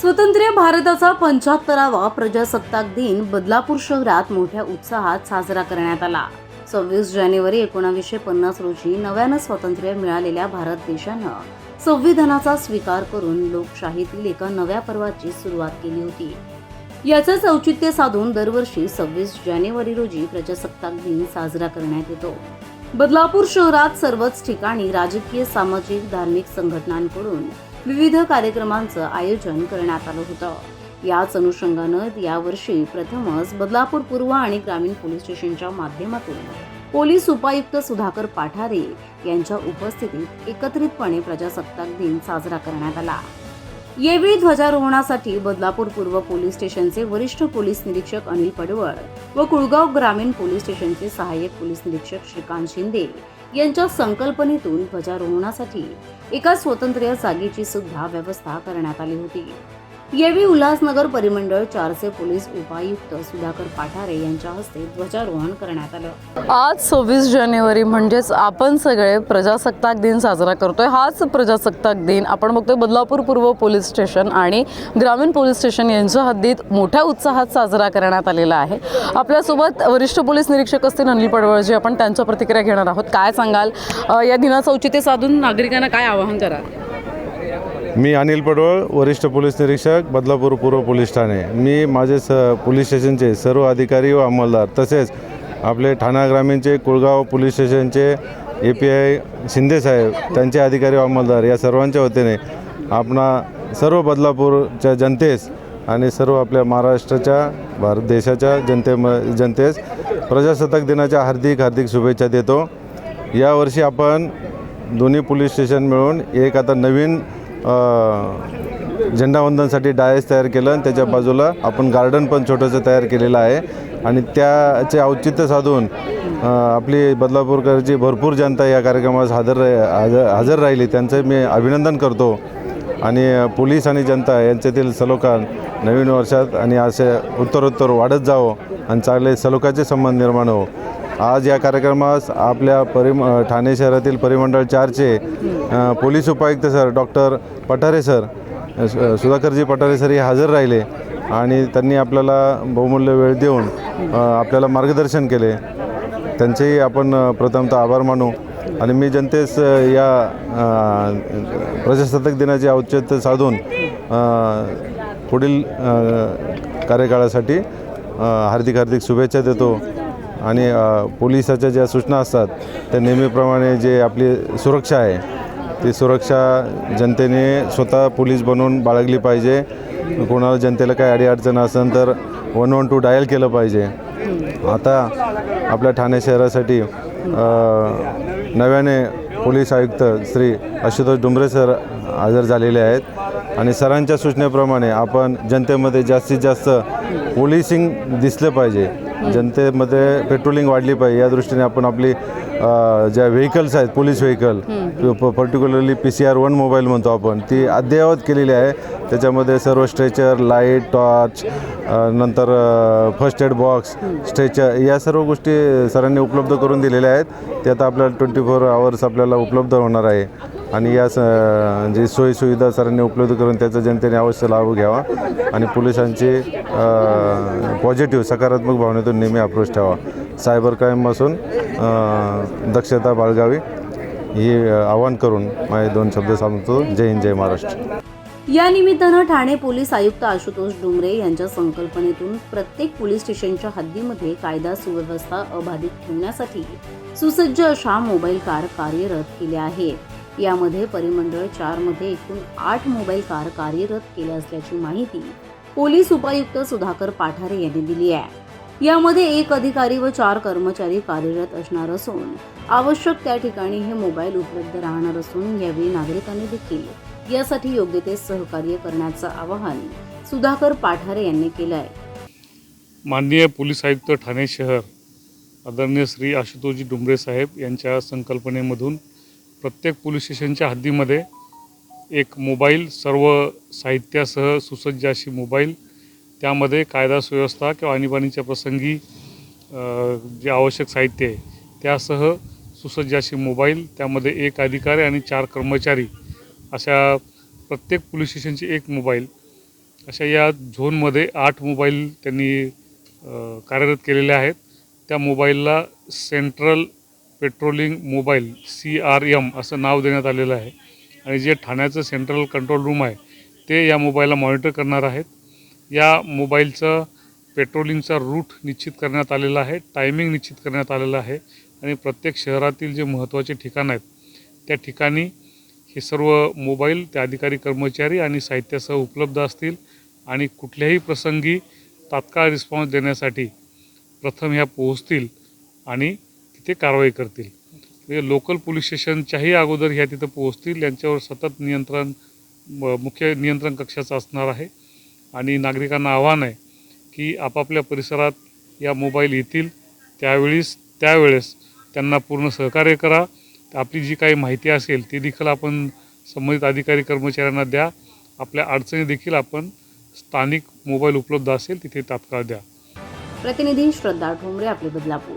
स्वतंत्र भारताचा पंच्याहत्तरावा प्रजासत्ताक दिन बदलापूर शहरात मोठ्या उत्साहात साजरा करण्यात आला. सव्वीस जानेवारी एकोणावीसशे पन्नास रोजी नव्यानं स्वातंत्र्य मिळालेल्या भारत देशानं संविधानाचा स्वीकार करून लोकशाहीतील एका नव्या पर्वाची सुरुवात केली होती. याचंच औचित्य साधून दरवर्षी सव्वीस जानेवारी रोजी प्रजासत्ताक दिन साजरा करण्यात येतो. बदलापूर शहरात सर्वच ठिकाणी राजकीय सामाजिक धार्मिक संघटनांकडून विविध कार्यक्रमांचं आयोजन करण्यात आलं होतं. याच अनुषंगानं यावर्षी प्रथमच बदलापूर पूर्व आणि ग्रामीण पोलीस स्टेशनच्या माध्यमातून पोलीस उपायुक्त सुधाकर पाठारे यांच्या उपस्थितीत एकत्रितपणे प्रजासत्ताक दिन साजरा करण्यात आला. यावेळी ध्वजारोहणासाठी बदलापूर पूर्व पोलीस स्टेशनचे वरिष्ठ पोलीस निरीक्षक अनिल पडवळ व कुळगाव ग्रामीण पोलीस स्टेशनचे सहाय्यक पोलीस निरीक्षक श्रीकांत शिंदे यांच्या संकल्पनेतून ध्वजारोहणासाठी एका स्वतंत्र जागेची सुद्धा व्यवस्था करण्यात आली होती. यावेळी उल्हासनगर परिमंडळ चारसे पोलीस उपायुक्त सुधाकर पाठारे यांच्या हस्ते ध्वजारोहण करण्यात आलं. आज सव्वीस जानेवारी म्हणजेच आपण सगळे प्रजासत्ताक दिन साजरा करतोय. हाच प्रजासत्ताक दिन. आपण बघतोय बदलापूर पूर्व पोलीस स्टेशन आणि ग्रामीण पोलीस स्टेशन यांच्या हद्दीत मोठ्या उत्साहात साजरा करण्यात आलेला आहे. आपल्यासोबत वरिष्ठ पोलीस निरीक्षक असतील अनिल पडवळजी. आपण त्यांच्या प्रतिक्रिया घेणार आहोत. काय सांगाल? या दिनाचं औचित्य साधून नागरिकांना काय आवाहन कराल? मी अनिल पडवळ वरिष्ठ पोलीस निरीक्षक बदलापूर पूर्व पोलीस ठाणे. मी माझे स पोलीस स्टेशनचे सर्व अधिकारी व अंमलदार तसेच आपले ठाणा ग्रामीणचे कुळगाव पोलीस स्टेशनचे ए पी आय शिंदेसाहेब त्यांचे अधिकारी व अंमलदार या सर्वांच्या वतीने आपणा सर्व बदलापूरच्या जनतेस आणि सर्व आपल्या महाराष्ट्राच्या भारत देशाच्या जनतेम जनतेस प्रजासत्ताक दिनाच्या हार्दिक हार्दिक शुभेच्छा देतो. यावर्षी आपण दोन्ही पोलीस स्टेशन मिळून एक आता नवीन झेंडावंदनसाठी डायस तयार केलं आणि त्याच्या बाजूला आपण गार्डन पण छोटंसं तयार केलेलं आहे. आणि त्याचे औचित्य साधून आपली बदलापूरकरची भरपूर जनता या कार्यक्रमास हजर हजर हजर राहिली. त्यांचं मी अभिनंदन करतो. आणि पोलीस आणि जनता यांच्यातील सलोखान नवीन वर्षात आणि असे उत्तरोत्तर वाढत जावं आणि चांगले सलोखाचे संबंध निर्माण हो आज या कार्यक्रमास आपल्या परिम ठाणे शहरातील परिमंडळ चारचे पोलीस उपायुक्त सर डॉक्टर पठारे सर सु- सुधाकरजी पठारे सर हे हजर राहिले आणि त्यांनी आपल्याला बहुमूल्य वेळ देऊन आपल्याला मार्गदर्शन केले. त्यांचेही आपण प्रथमतः आभार मानू आणि मी जनतेस या प्रजासत्ताक दिनाचे औचित्य साधून पुढील कार्यकाळासाठी हार्दिक हार्दिक शुभेच्छा देतो. आणि पोलिसाच्या ज्या सूचना असतात त्या नेहमीप्रमाणे जे आपली सुरक्षा आहे ती सुरक्षा जनतेने स्वतः पोलीस बनवून बाळगली पाहिजे. कोणाला जनतेला काही अडीअडचण असेल तर वन वन टू डायल केलं पाहिजे. आता आपल्या ठाणे शहरासाठी नव्याने पोलीस आयुक्त श्री आशुतोष डुंबरे सर हजर झालेले आहेत. आणि सरांच्या सूचनेप्रमाणे आपण जनतेमध्ये जास्तीत जास्त पोलिसिंग दिसलं पाहिजे. जनतेमध्ये पेट्रोलिंग वाढली पाहिजे. या दृष्टीने आपण आपली ज्या व्हेकल्स आहेत police vehicle particularly P C R one mobile म्हणतो आपण ती अद्ययावत केलेली आहे. त्याच्यामध्ये सर्व स्ट्रेचर लाइट टॉर्च नंतर फर्स्ट एड बॉक्स स्ट्रेचर या सर्व गोष्टी सरांनी उपलब्ध करून दिलेल्या आहेत. ते आता आपल्याला ट्वेंटी फोर आवर्स आपल्याला उपलब्ध होणार आहे. आणि या स जी सोयीसुविधा सरांनी उपलब्ध करून त्याचा जनतेने अवश्य लाभ घ्यावा आणि पोलिसांची पॉझिटिव्ह सकारात्मक भावनेतून नेहमी अप्रोच ठेवा. सायबर क्राईमपासून दक्षता बाळगावी. ही आवाहन करून माझे दोन शब्द सांगतो. जय हिंद जय महाराष्ट्र. या निमित्तानं ठाणे पोलीस आयुक्त आशुतोष डोंगरे यांच्या संकल्पनेतून प्रत्येक पोलीस स्टेशनच्या हद्दीमध्ये कायदा सुव्यवस्था अबाधित ठेवण्यासाठी सुसज्ज अशा मोबाईल कार कार्यरत केल्या आहेत. यामध्ये परिमंडळ चारमध्ये एकूण आठ मोबाईल कार कार्यरत केल्या असल्याची माहिती पोलीस उपायुक्त सुधाकर पाठारे यांनी दिली आहे. यामध्ये एक अधिकारी व चार कर्मचारी कार्यरत असणार असून आवश्यक त्या ठिकाणी हे मोबाईल उपलब्ध राहणार असून यावेळी नागरिकांनी देखील यासाठी योग्य ते सहकार्य करण्याचं आवाहन सुधाकर पाठारे यांनी केलं आहे. माननीय पोलीस आयुक्त ठाणे शहर आदरणीय श्री आशुतोषजी डुंबरे साहेब यांच्या संकल्पनेमधून प्रत्येक पोलीस स्टेशनच्या हद्दीमध्ये एक मोबाईल सर्व साहित्यासह सुसज्ज अशी मोबाईल त्यामध्ये कायदा सुव्यवस्था किंवा आणीबाणीच्या प्रसंगी जे आवश्यक साहित्य आहे त्यासह सुसज्ज अशी मोबाईल त्यामध्ये एक अधिकारी आणि चार कर्मचारी अशा प्रत्येक पोलीस स्टेशनची एक मोबाईल. अशा या झोनमध्ये आठ मोबाईल त्यांनी कार्यरत केलेले आहेत. त्या मोबाईलला central patrolling mobile C R M असं नाव देण्यात आलेलं आहे. आणि जे ठाण्याचं सेंट्रल कंट्रोल रूम आहे ते या मोबाईलला मॉनिटर करणार आहेत. या मोबाईलचं पेट्रोलिंगचा रूट निश्चित करण्यात आलेला आहे टायमिंग निश्चित करण्यात आलेलं आहे. आणि प्रत्येक शहरातील जे महत्त्वाचे ठिकाणं आहेत त्या ठिकाणी हे सर्व मोबाईल त्या अधिकारी कर्मचारी आणि साहित्यासह उपलब्ध असतील. आणि कुठल्याही प्रसंगी तात्काळ रिस्पॉन्स देण्यासाठी प्रथम ह्या पोहोचतील आणि ते कारवाई करतील. म्हणजे लोकल पोलीस स्टेशनच्याही अगोदर ह्या तिथं पोहोचतील. यांच्यावर सतत नियंत्रण मुख्य नियंत्रण कक्षाचं असणार आहे. आणि नागरिकांना आव्हान आहे की आपापल्या परिसरात या मोबाईल येतील. त्यावेळीस त्यावेळेस त्यांना पूर्ण सहकार्य करा. आपली जी काही माहिती असेल ती देखील आपण संबंधित अधिकारी कर्मचाऱ्यांना द्या. आपल्या अडचणी देखील आपण स्थानिक मोबाईल उपलब्ध असेल तिथे तात्काळ द्या. प्रतिनिधी श्रद्धा ठोंबरे आपले बदलापूर.